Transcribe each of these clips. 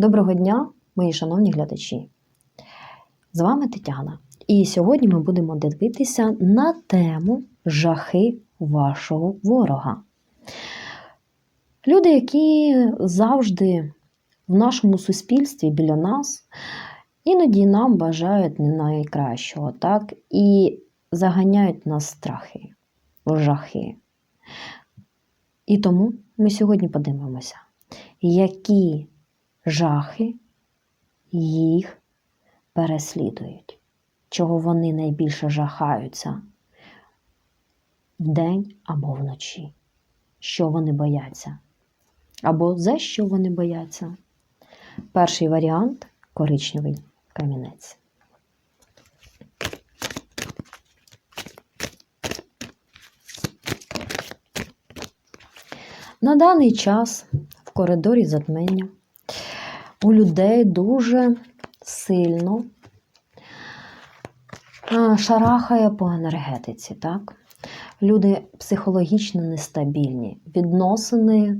Доброго дня, мої шановні глядачі! З вами Тетяна. І сьогодні ми будемо дивитися на тему жахи вашого ворога. Люди, які завжди в нашому суспільстві біля нас, іноді нам бажають не найкращого, так? І заганяють нас страхи, жахи. І тому ми сьогодні подивимося, які жахи їх переслідують, чого вони найбільше жахаються вдень або вночі, що вони бояться, або за що вони бояться. Перший варіант коричневий камінець. На даний час в коридорі затмення у людей дуже сильно шарахає по енергетиці. так? Люди психологічно нестабільні, відносини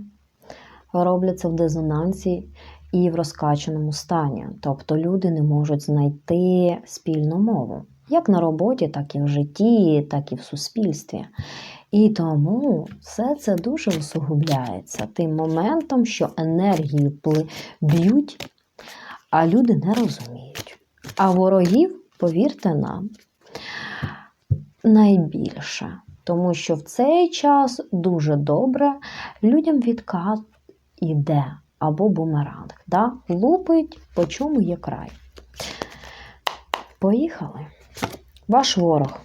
робляться в дезонансі і в розкачаному стані. Тобто люди не можуть знайти спільну мову. Як на роботі, так і в житті, так і в суспільстві. І тому все це дуже усугубляється тим моментом, що енергії б'ють, а люди не розуміють. А ворогів, повірте нам, найбільше. Тому що в цей час дуже добре людям відкат іде або бумеранг. Да? Лупить, по чому є край. Поїхали. Ваш ворог.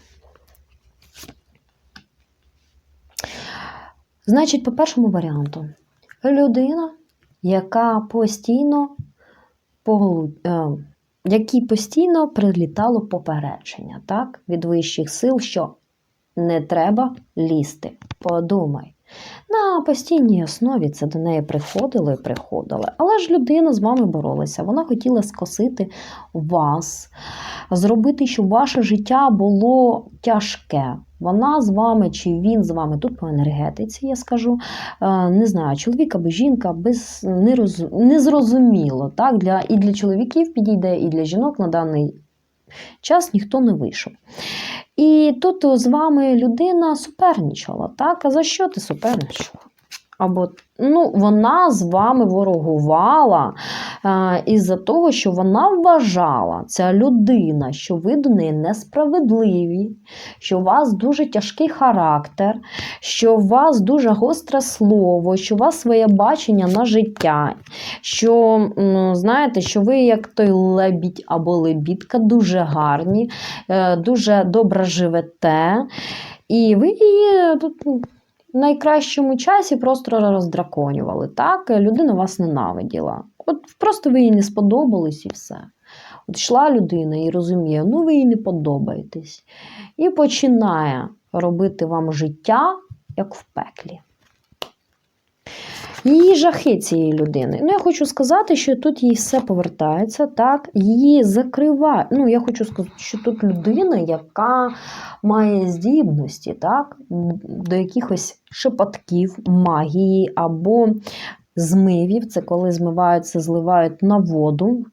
Значить, по першому варіанту, людина, яка постійно поглу... які якій постійно прилітало попередження так, від вищих сил, що не треба лізти. Подумай. На постійній основі це до неї приходило і приходило. Але ж людина з вами боролася. Вона хотіла скосити вас, зробити, щоб ваше життя було тяжке. Вона з вами чи він з вами тут по енергетиці, я скажу. Не знаю, чоловік або жінка без незрозуміло. Так? Для... І для чоловіків підійде, і для жінок на даний час ніхто не вийшов. І тут з вами людина суперничала. Так? А за що ти суперничала? Або ну, вона з вами ворогувала із-за того, що вона вважала, ця людина, що ви до неї несправедливі, що у вас дуже тяжкий характер, що у вас дуже гостре слово, що у вас своє бачення на життя, що, знаєте, що ви, як той лебідь або лебідка, дуже гарні, е, дуже добре живете. І ви її в найкращому часі просто роздраконювали. Так, людина вас ненавиділа. От просто ви їй не сподобались і все. От йшла людина і розуміє, ну ви їй не подобаєтесь. І починає робити вам життя, як в пеклі. Її жахи цієї людини. Ну, я хочу сказати, що тут їй все повертається, так, її закриває. Ну, я хочу сказати, що тут людина, яка має здібності, так, до якихось шепотків, магії або змивів. Це коли змиваються, зливають на воду.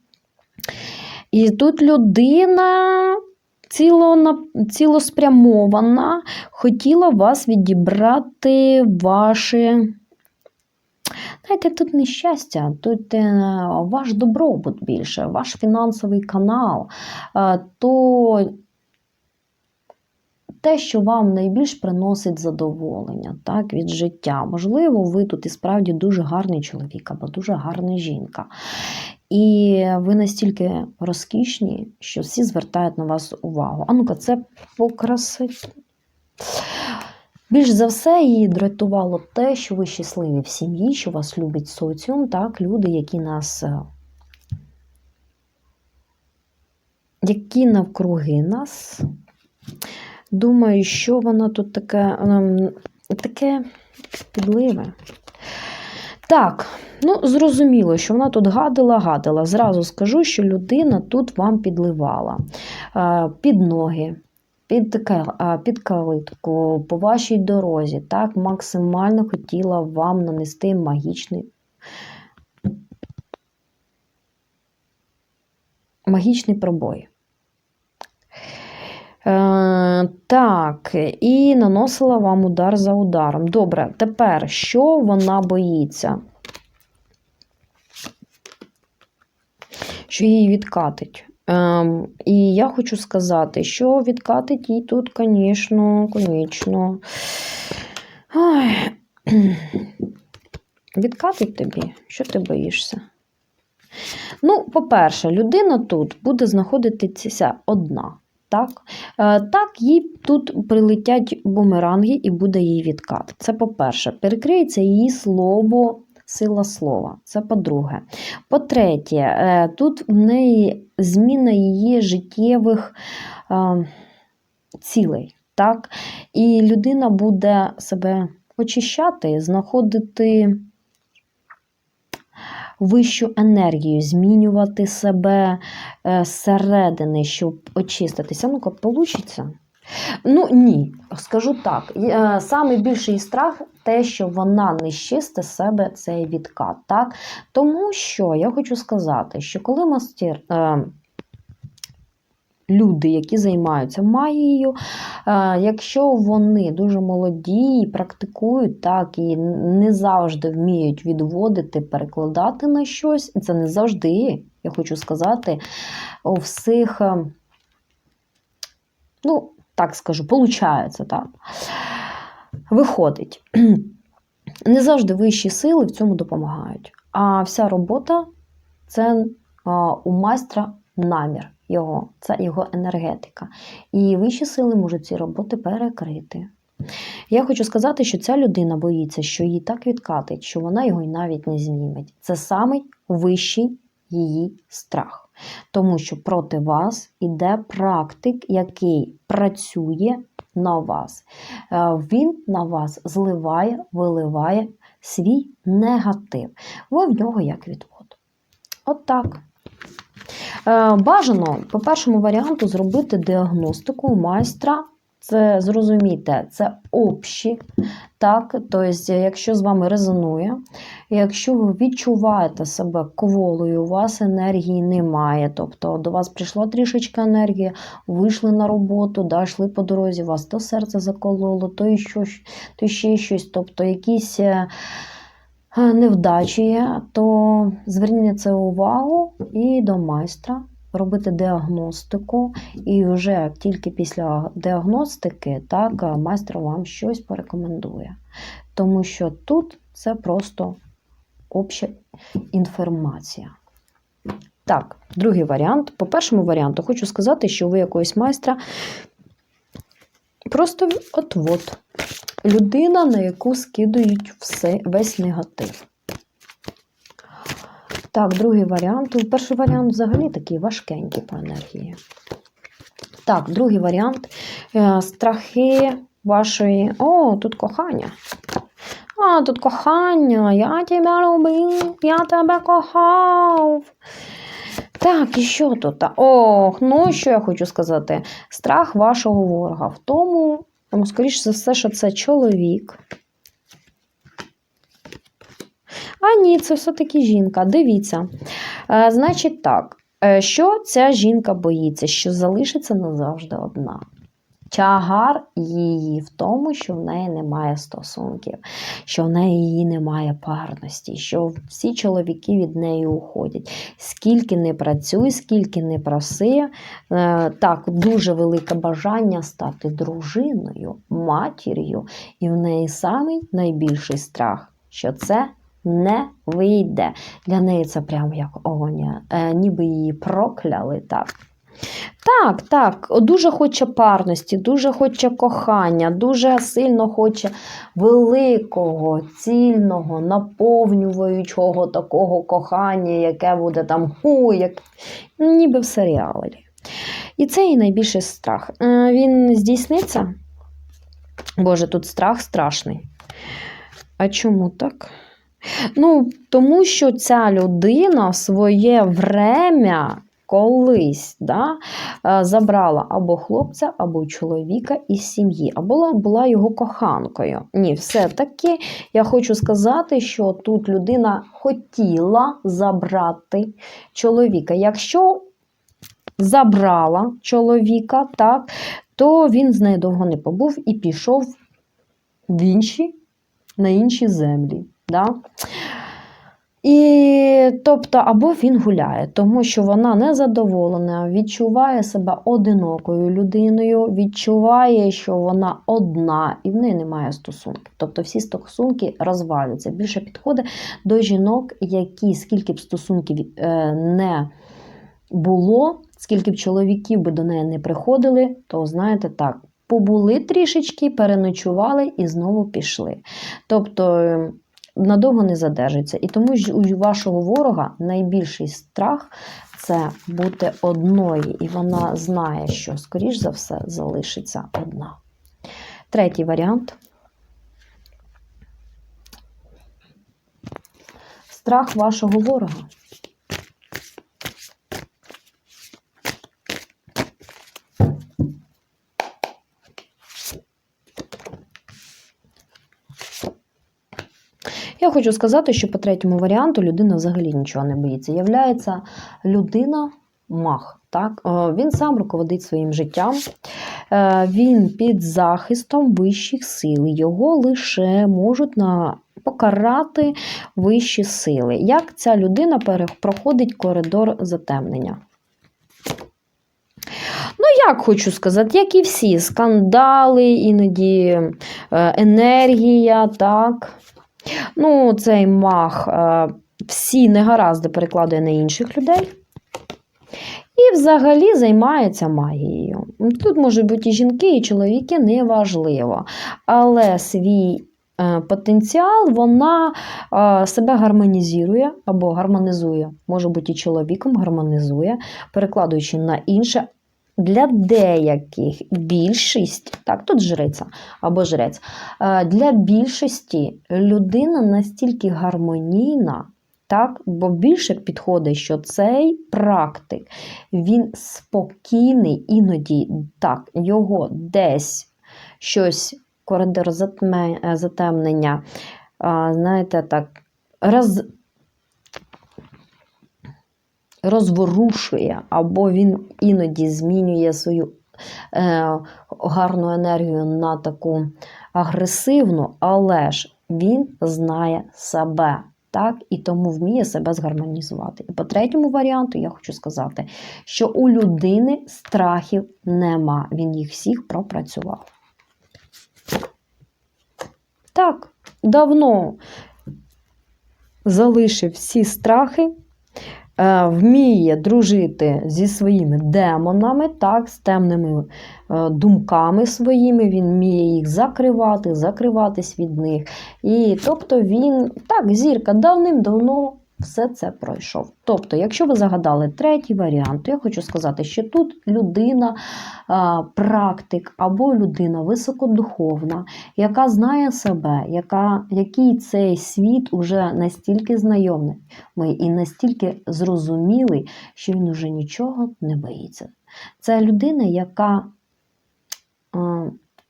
І тут людина. Ціло, цілоспрямована, хотіла вас відібрати ваші Знаєте, тут не щастя, тут е, ваш добробут більше, ваш фінансовий канал, е, то те, що вам найбільш приносить задоволення так, від життя. Можливо, ви тут і справді дуже гарний чоловік або дуже гарна жінка. І ви настільки розкішні, що всі звертають на вас увагу. А ну-ка, це покрасить. Більш за все, її дратувало те, що ви щасливі в сім'ї, що вас любить соціум, так, люди, які нас, е, які навкруги нас. Думаю, що вона тут таке, таке підливе. Так, ну, зрозуміло, що вона тут гадила-гадила. Зразу скажу, що людина тут вам підливала під ноги під під калитку, по вашій дорозі, так, максимально хотіла вам нанести магічний магічний пробой. Е, так, і наносила вам удар за ударом. Добре, тепер що вона боїться? Що її відкатить. Ем, і я хочу сказати, що відкатить їй тут, звісно, конечно. Відкатить тобі, що ти боїшся? Ну, по-перше, людина тут буде знаходитися одна. Так, Е, так їй тут прилетять бумеранги і буде їй відкат. Це по-перше, перекриється її слово, сила слова. Це по-друге. По-третє, е, тут в неї зміна її життєвих е, цілей. Так? І людина буде себе очищати, знаходити вищу енергію, змінювати себе е, зсередини, щоб очиститися. Ну-ка, получиться? Ну, ні, скажу так. е, Саме більший страх те, що вона не щисте себе цей відкат. Так? Тому що я хочу сказати, що коли мастер. Е, Люди, які займаються магією, е, якщо вони дуже молоді і практикують так, і не завжди вміють відводити, перекладати на щось, і це не завжди, я хочу сказати, у всіх, е, ну, так скажу, получається так. Виходить, не завжди вищі сили в цьому допомагають. А вся робота це у майстра намір його, це його енергетика. І вищі сили можуть ці роботи перекрити. Я хочу сказати, що ця людина боїться, що її так відкатить, що вона його й навіть не зніметь. Це самий вищий її страх. Тому що проти вас іде практик, який працює на вас. Е, Він на вас зливає, виливає свій негатив. Ви в нього як відвод. От так. Е, Бажано по першому варіанту зробити діагностику майстра. Це зрозумійте, це общі. Так, тобто, якщо з вами резонує, якщо ви відчуваєте себе кволою, у вас енергії немає, тобто до вас прийшла трішечки енергії, вийшли на роботу, да, йшли по дорозі, вас то серце закололо, то, і що, то ще щось, тобто якісь е, невдачі є, то зверніть це увагу і до майстра. Робити діагностику, і вже тільки після діагностики так, майстер вам щось порекомендує. Тому що тут це просто обща інформація. Так, другий варіант. По першому варіанту хочу сказати, що ви якогось майстра просто от-от. Людина, на яку скидують все, весь негатив. Так, другий варіант. Перший варіант взагалі такий важкенький по енергії. Так, другий варіант. Е, страхи вашої. О, тут кохання. А, тут кохання. Я тебе любив, я тебе кохав. Так, і що тут? Ох, ну що я хочу сказати? Страх вашого ворога. В тому, скоріш за все, що це чоловік. А ні, це все-таки жінка. Дивіться. Е, Значить так, е, що ця жінка боїться, що залишиться назавжди одна. Тягар її в тому, що в неї немає стосунків, що в неї її немає парності, що всі чоловіки від неї уходять. Скільки не працюй, скільки не проси, е, так, дуже велике бажання стати дружиною, матір'ю, і в неї самий найбільший страх, що це не вийде. Для неї це прям як огоня, е, ніби її прокляли так. Так, так, дуже хоче парності, дуже хоче кохання, дуже сильно хоче великого, цільного, наповнюючого такого кохання, яке буде там ху, як ніби в серіалі. І це її найбільший страх. Е, Він здійсниться? Боже, тут страх страшний. А чому так? Ну, тому що ця людина в своє время колись да, е, забрала або хлопця, або чоловіка із сім'ї, або була його коханкою. Ні, все-таки я хочу сказати, що тут людина хотіла забрати чоловіка. Якщо забрала чоловіка, так, то він з нею довго не побув і пішов в інші, на інші землі. Да? І тобто, або він гуляє, тому що вона незадоволена, відчуває себе одинокою людиною, відчуває, що вона одна і в неї немає стосунків. Тобто всі стосунки розвалюються. Більше підходить до жінок, які скільки б стосунків е, не було, скільки б чоловіків би до неї не приходили, то знаєте так. Побули трішечки, переночували і знову пішли. Тобто надовго не задержиться. І тому ж у вашого ворога найбільший страх це бути одною, і вона знає, що, скоріш за все, залишиться одна. Третій варіант. Страх вашого ворога. Хочу сказати, що по третьому варіанту людина взагалі нічого не боїться. Являється людина мах. Так? Е, Він сам руководить своїм життям, Е, він під захистом вищих сил. Його лише можуть на... покарати вищі сили. Як ця людина проходить коридор затемнення? Ну, як хочу сказати, як і всі, скандали, іноді е, енергія, так. Ну, цей мах е, всі негаразди перекладує на інших людей. І взагалі займається магією. Тут можуть бути і жінки, і чоловіки, неважливо. Але свій е, потенціал вона е, себе гармонізує або гармонізує, може бути і чоловіком гармонізує, перекладаючи на інше. Для деяких більшість, так, тут жриця або жрець, е, для більшості людина настільки гармонійна, так, бо більше підходить, що цей практик, він спокійний, іноді. Так, його десь щось, коридор е, затемнення, знаєте, так, роз, розворушує, або він іноді змінює свою е, гарну енергію на таку агресивну, але ж він знає себе. Так, і тому вміє себе згармонізувати. І по третьому варіанту я хочу сказати, що у людини страхів нема. Він їх всіх пропрацював. Так, давно залишив всі страхи, вміє дружити зі своїми демонами, так, з темними е, думками своїми, він вміє їх закривати, закриватись від них. І тобто він, так, зірка давним-давно все це пройшов. Тобто, якщо ви загадали третій варіант, то я хочу сказати, що тут людина, практик або людина високодуховна, яка знає себе, яка, який цей світ уже настільки знайомий і настільки зрозумілий, що він уже нічого не боїться. Це людина, яка.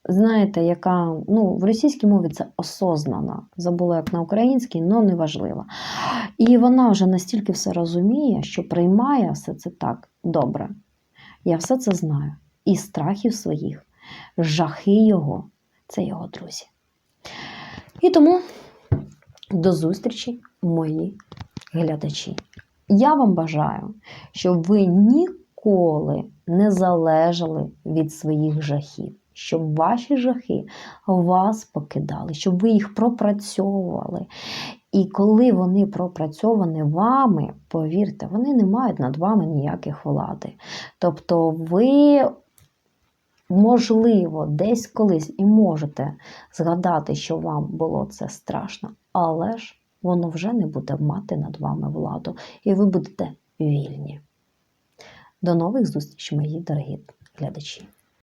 Знаєте, яка ну, в російській мові це осознана. Забула як на українській, але неважливо. І вона вже настільки все розуміє, що приймає все це так добре. Я все це знаю. І страхів своїх, жахи його це його друзі. І тому до зустрічі, мої глядачі. Я вам бажаю, щоб ви ніколи не залежали від своїх жахів щоб ваші жахи вас покидали, щоб ви їх пропрацьовували. І коли вони пропрацьовані вами, повірте, вони не мають над вами ніяких влади. Тобто ви, можливо, десь колись і можете згадати, що вам було це страшно, але ж воно вже не буде мати над вами владу, і ви будете вільні. До нових зустрічей, мої дорогі глядачі!